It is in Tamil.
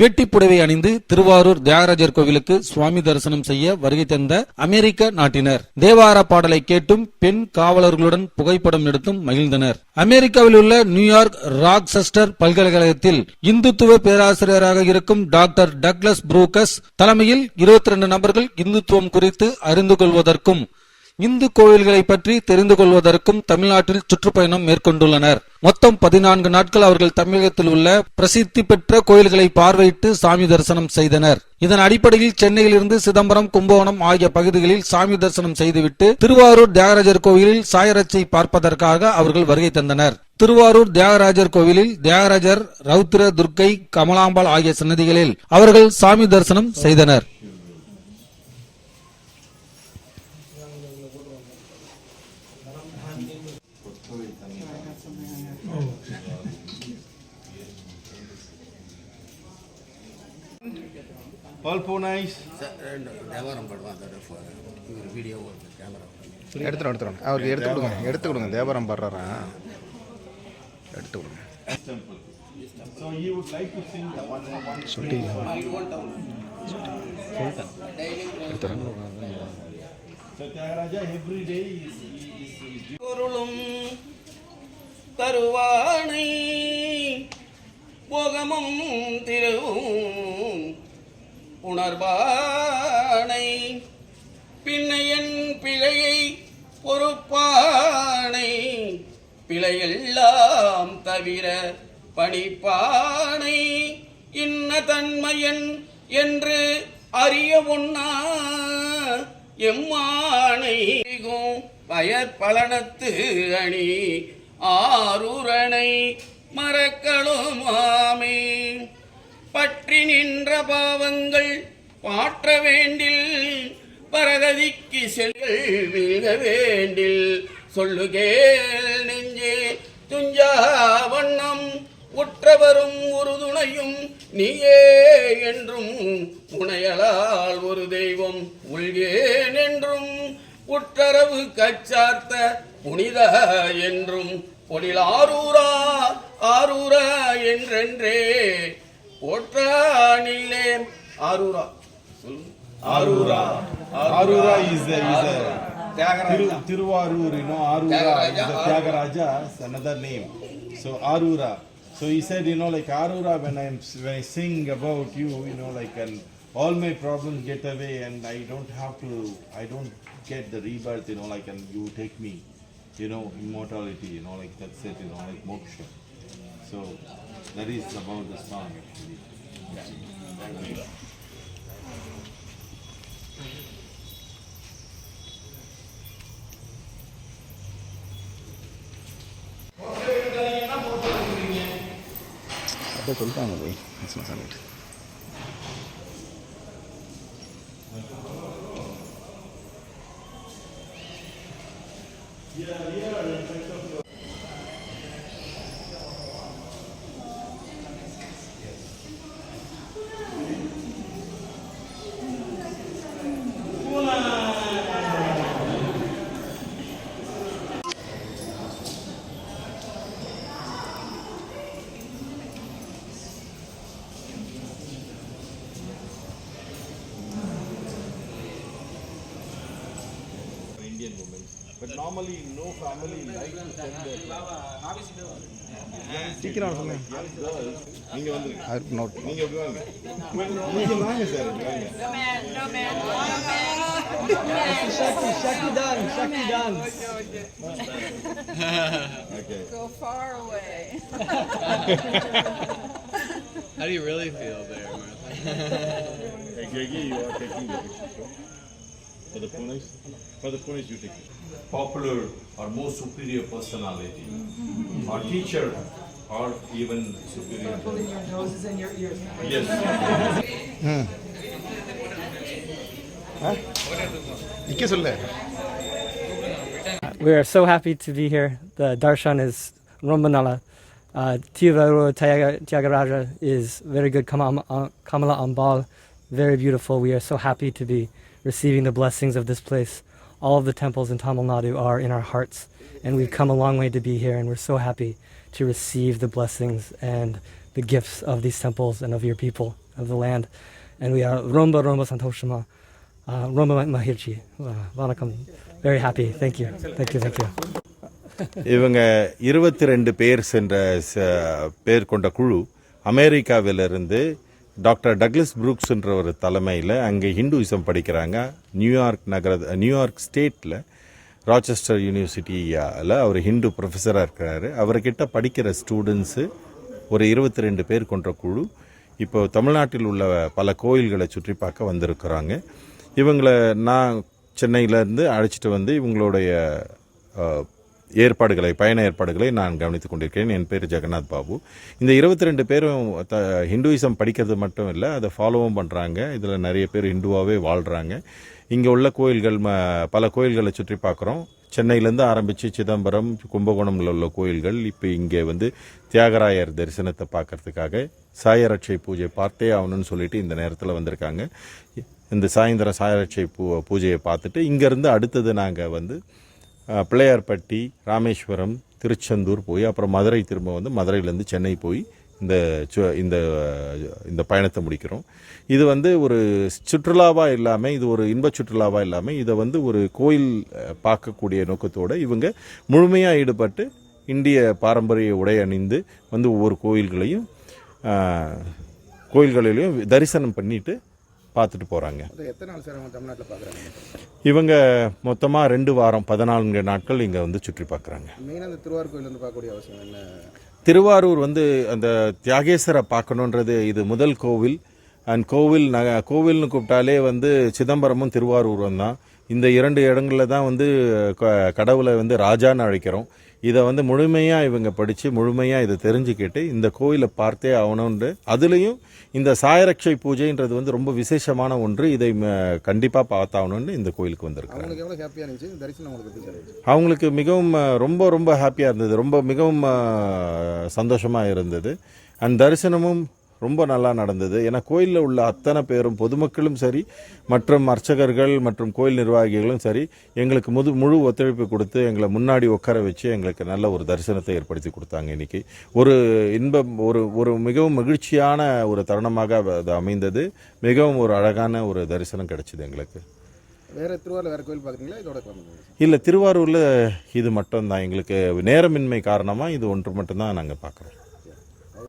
வேட்டி புடவை அணிந்து திருவாரூர் தியாகராஜர் கோவிலுக்கு சுவாமி தரிசனம் செய்ய வருகை தந்த அமெரிக்க நாட்டினர். தேவார பாடலை கேட்டும் பெண் காவலர்களுடன் புகைப்படம் எடுத்தும் மகிழ்ந்தனர். அமெரிக்காவில் உள்ள நியூயார்க் ராக்செஸ்டர் பல்கலைக்கழகத்தில் இந்துத்துவ பேராசிரியராக இருக்கும் டாக்டர் டக்ளஸ் புரூக்கஸ் தலைமையில் இருபத்தி ரெண்டு நபர்கள் இந்துத்துவம் குறித்து அறிந்து கொள்வதற்கும் இந்து கோயில்களை பற்றி தெரிந்து கொள்வதற்கும் தமிழ்நாட்டில் சுற்றுப்பயணம் மேற்கொண்டுள்ளனர். மொத்தம் பதினான்கு நாட்கள் அவர்கள் தமிழகத்தில் உள்ள பிரசித்தி பெற்ற கோயில்களை பார்வையிட்டு சாமி தரிசனம் செய்தனர். இதன் அடிப்படையில் சென்னையிலிருந்து சிதம்பரம் கும்பகோணம் ஆகிய பகுதிகளில் சாமி தரிசனம் செய்துவிட்டு திருவாரூர் தியாகராஜர் கோவிலில் சாயரட்சை பார்ப்பதற்காக அவர்கள் வருகை தந்தனர். திருவாரூர் தியாகராஜர் கோவிலில் தியாகராஜர் ரவுத்திர துர்க்கை கமலாம்பாள் ஆகிய சன்னதிகளில் அவர்கள் சாமி தரிசனம் செய்தனர். Nice. தேவாரம் படம் அதோட இவர் வீடியோ கேமரா எடுத்துரும் எடுத்துரும் அவருக்கு எடுத்து கொடுங்க எடுத்து கொடுங்க தேவாரம் பாடுறாரா? எடுத்து கொடுங்க. Temple. So you would like உணர்வானை பின்னையன் பிழையை பொறுப்பானை பிழையெல்லாம் தவிர பணிப்பானை இன்ன தன்மையன் என்று அறிய ஒண்ணா எம்மானை வயற்பலனத்து அணி ஆருரணை மறக்களுமாமே பற்றி நின்ற பாவங்கள் பாற்ற வேண்டில் பரகதிக்கு செல்கள் வீழ்க வேண்டில். சொல்லுகேல் நெஞ்சே துஞ்சா வண்ணம் உற்றவரும் உறுதுணையும் நீயே என்றும் உணையலால் ஒரு தெய்வம் உள்கேன் என்றும் உற்றரவு கச்சார்த்த புனித என்றும் பொழில் ஆரூரா ஆரூரா என்றென்றே போற்றானில்லே ஆரூரா சொல்லுங்க Arura. Arura is a, is a Tiru, Tiruvarur, you know, Arura is a Tyagaraja, is another name. So Arura. So he said, you know, like Arura, when I'm when I sing about you, you know, like and all my problems get away, and I don't have to, I don't get the rebirth, you know, like and you take me, you know, immortality, you know, like that's it, you know, like moksha. So that is about the song actually. Yeah. அப்படியே சொல்லிட்டாங்க போய் சாமிட்டு Indian women. But normally, no family like to send their சீக்கிரம் சொல்லுங்க young girls. நீங்க வந்துருங்க அவருக்கு நோட் நீங்க எப்படி வாங்க நீங்க வாங்க சார் இங்க வாங்க Okay. Go far away. How do you really feel there, Martha? Hey, Greggy, you are taking the picture. For the ponies? For the ponies, you take it. Popular or more superior personality, or teacher, or even superior. Pulling your noses and your ears. Yes. Hmm. We are so happy to be here. The darshan is Romanala. Uh, Tyagaraja is very good. Uh, Kamala Ambal, very beautiful. We are so happy to be receiving the blessings of this place. All of the temples in Tamil Nadu are in our hearts, and we've come a long way to be here, and we're so happy to receive the blessings and the gifts of these temples and of your people. of the land. And we are Romba Romba Santoshima, uh, Romba Mahirchi. Uh, Vanakam. Very happy. Thank you. Thank you. Thank you. இவங்க இருபத்தி ரெண்டு பேர் சென்ற ச- பேர் கொண்ட குழு அமெரிக்காவிலிருந்து டாக்டர் டக்லஸ் புரூக்ஸ்ன்ற ஒரு தலைமையில் அங்கே ஹிந்துவிசம் படிக்கிறாங்க. நியூயார்க் நகர நியூயார்க் ஸ்டேட்டில் ராச்செஸ்டர் யூனிவர்சிட்டியில் அவர் ஹிந்து ப்ரொஃபஸராக இருக்கிறாரு. அவர்கிட்ட படிக்கிற ஸ்டூடெண்ட்ஸு ஒரு இருபத்தி ரெண்டு பேர் கொண்ட குழு. இப்போ தமிழ்நாட்டில் உள்ள பல கோயில்களை சுற்றி பார்க்க வந்திருக்கிறாங்க. இவங்களை நான் சென்னையிலேருந்து அழைச்சிட்டு வந்து இவங்களுடைய ஏற்பாடுகளை பயண ஏற்பாடுகளை நான் கவனித்துக் கொண்டிருக்கிறேன். என் பேர் ஜெகநாத் பாபு. இந்த இருபத்தி ரெண்டு பேரும் த ஹிந்துயிசம் படிக்கிறது மட்டும் இல்லை அதை ஃபாலோவும் பண்ணுறாங்க இதில் நிறைய பேர் ஹிந்துவாகவே வாழ்கிறாங்க இங்கே உள்ள கோயில்கள் ம பல கோயில்களை சுற்றி பார்க்குறோம். சென்னையிலேருந்து ஆரம்பித்து சிதம்பரம் கும்பகோணமில் உள்ள கோயில்கள் இப்போ இங்கே வந்து தியாகராயர் தரிசனத்தை பார்க்கறதுக்காக சாயரட்சை பூஜை பார்த்தே ஆகணும்னு சொல்லிட்டு இந்த நேரத்தில் வந்திருக்காங்க. இந்த சாயந்தரம் சாயரட்சை பூ பூஜையை பார்த்துட்டு இங்கேருந்து அடுத்தது நாங்கள் வந்து பிள்ளையார்பட்டி ராமேஸ்வரம் திருச்செந்தூர் போய் அப்புறம் மதுரை திரும்ப வந்து மதுரையிலேருந்து சென்னை போய் இந்த சு- இந்த இந்த பயணத்தை முடிக்கிறோம். இது வந்து ஒரு சுற்றுலாவாக இல்லாமல் இது ஒரு இன்ப சுற்றுலாவாக இல்லாமல் இதை வந்து ஒரு கோயில் பார்க்கக்கூடிய நோக்கத்தோடு இவங்க முழுமையாக ஈடுபட்டு இந்திய பாரம்பரிய உடை அணிந்து வந்து ஒவ்வொரு கோயில்களையும் கோயில்களிலையும் தரிசனம் பண்ணிவிட்டு பார்த்துட்டு போகிறாங்க இவங்க மொத்தமாக ரெண்டு வாரம் பதினான்கு நாட்கள் இங்கே வந்து சுற்றி பார்க்குறாங்க. திருவாரூர் வந்து பார்க்கக்கூடிய அவசியம் என்ன? திருவாரூர் வந்து அந்த தியாகேசரை பார்க்கணுன்றது இது முதல் கோவில். அண்ட் கோவில் நக கோவில்னு கூப்பிட்டாலே வந்து சிதம்பரமும் திருவாரூரும் தான். இந்த இரண்டு இடங்களில் தான் வந்து க- கடவுளை வந்து ராஜான்னு அழைக்கிறோம். இதை வந்து முழுமையாக இவங்க படித்து முழுமையாக இதை தெரிஞ்சுக்கிட்டு இந்த கோயிலை பார்த்தே ஆகணும்னு அதுலேயும் இந்த சாயரட்சை பூஜைன்றது வந்து ரொம்ப விசேஷமான ஒன்று. இதை கண்டிப்பாக பார்த்தாகணும்னு இந்த கோயிலுக்கு வந்திருக்காங்க அவங்களுக்கு மிகவும் ரொம்ப ரொம்ப ஹாப்பியாக இருந்தது. ரொம்ப மிகவும் சந்தோஷமாக இருந்தது. அண்ட் தரிசனமும் ரொம்ப நல்லா நடந்தது. ஏன்னா கோயிலில் உள்ள அத்தனை பேரும் பொதுமக்களும் சரி மற்றும் அர்ச்சகர்கள் மற்றும் கோயில் நிர்வாகிகளும் சரி எங்களுக்கு முது முழு ஒத்துழைப்பு கொடுத்து எங்களை முன்னாடி உட்கார வச்சு எங்களுக்கு நல்ல ஒரு தரிசனத்தை ஏற்படுத்தி கொடுத்தாங்க இன்னைக்கு. ஒரு இன்பம் ஒரு ஒரு மிகவும் மகிழ்ச்சியான ஒரு தருணமாக அது அமைந்தது. மிகவும் ஒரு அழகான ஒரு தரிசனம் கிடைச்சிது எங்களுக்கு. வேற திருவாரூர் வேற கோயில் பார்க்குறீங்களா? இதோட இல்லை திருவாரூரில் இது மட்டும்தான். எங்களுக்கு நேரமின்மை காரணமாக இது ஒன்று மட்டும்தான் நாங்கள் பார்க்குறோம்.